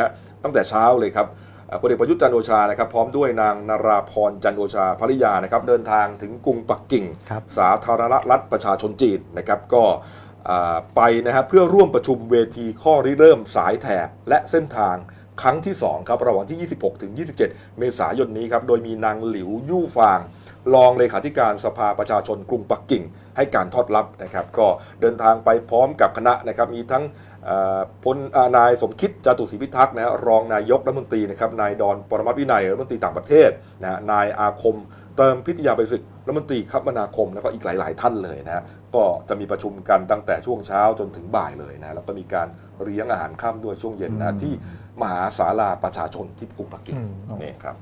ฮะตั้งแต่เช้าเลยครับอ่าพลเอกประยุทธ์จันทร์โอชานะครับพร้อมด้วยนางนาราพรจันทร์โอชาภริยานะครับเดินทางถึงกรุงปักกิ่งครับสาธารณรัฐประชาชนจีนนะครับก็อ่าไปนะฮะเพื่อร่วมประชุมเวทีข้อริเริ่มสายแถบและเส้นทางครั้งที่ 2 ครับ ระหว่างที่ 26 ถึง 27 เมษายนนี้ครับ โดยมีนางหลิวยู่ฟาง รองเลขาธิการสภาประชาชนกรุงปักกิ่ง ให้การทอดรับนะครับก็เดินทางไปพร้อมกับคณะนะครับมีทั้งเอ่อพลอ่านายสมคิดจาตุศรีพิทักษ์นะฮะรองนายกรัฐมนตรีนะครับนายดอนปรมัตถ์วินัยรัฐมนตรีต่างประเทศนะฮะนายอาคมเติมพิทยาไปศึกรัฐมนตรีคมนาคมแล้วก็อีกหลาย ๆ ท่านเลยนะฮะก็จะมีประชุมกันตั้งแต่ช่วงเช้าจนถึงบ่ายเลยนะแล้วก็มีการเลี้ยงอาหารค่ำด้วยช่วงเย็นนะที่มหาศาลาประชาชนที่กรุงปักกิ่งอืมนี่ครับ